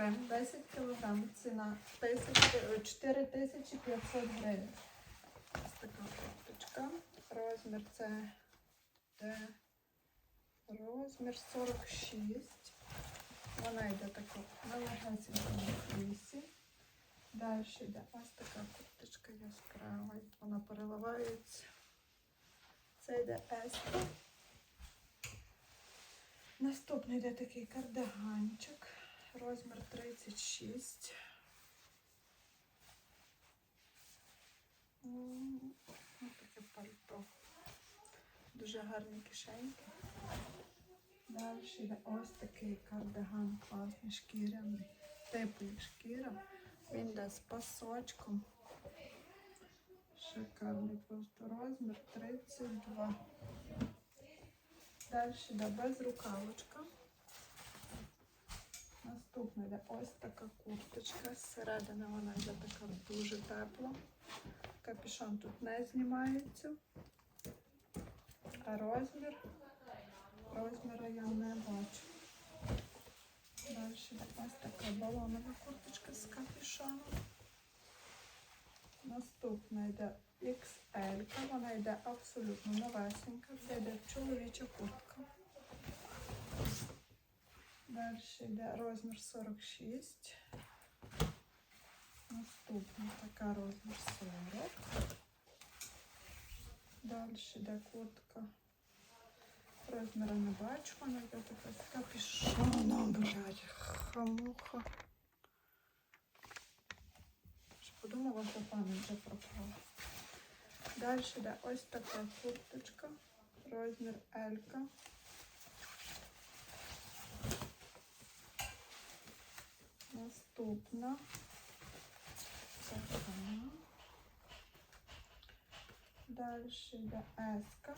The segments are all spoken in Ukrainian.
крем 10 кг, ціна 1000 4500 гривень. Ось така кофточка. Розмір це де? розмір 46. Вона йде тако на легесенькому флісі. Далі йде ось така курточка яскрава. Вона переливається. Це йде еспо. Наступний йде такий кардиганчик. Розмір 36. Ось таке пальто. Дуже гарні кишеньки. Далі ось такий кардиган класний шкіряний, як шкіра. Він йде з пасочком. Шикарний просто розмір 32. Далі йде без Наступна йде ось така курточка. Зсередини вона йде така дуже тепла. Капюшон тут не знімається. А розмір розміру я не бачу. Далі ось така балонова курточка з капюшоном. Наступна йде XL, вона йде абсолютно новесенька. Це йде чоловіча куртка. Далі йде розмір 46. Наступна така розмір 40. Далі йде куртка. Розміру не бачу, вона йде така з капюшоном, блядь, хамуха. Що подумала, що пам'ять вже пропала. Далі йде ось така курточка, розмір Елька. Наступна. Далі йде Еска.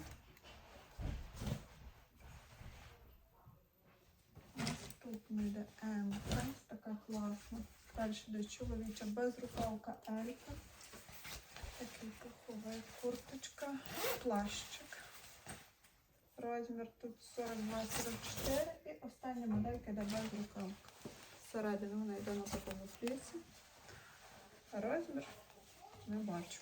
Наступна йде М-ка, така класна. Далі йде чоловіча безрукавка Елька. Такий пуховий курточка, плащик. Розмір тут 42-44 і остання моделька йде без рукавка. Зсередини вона йде на такому. А розмір не бачу.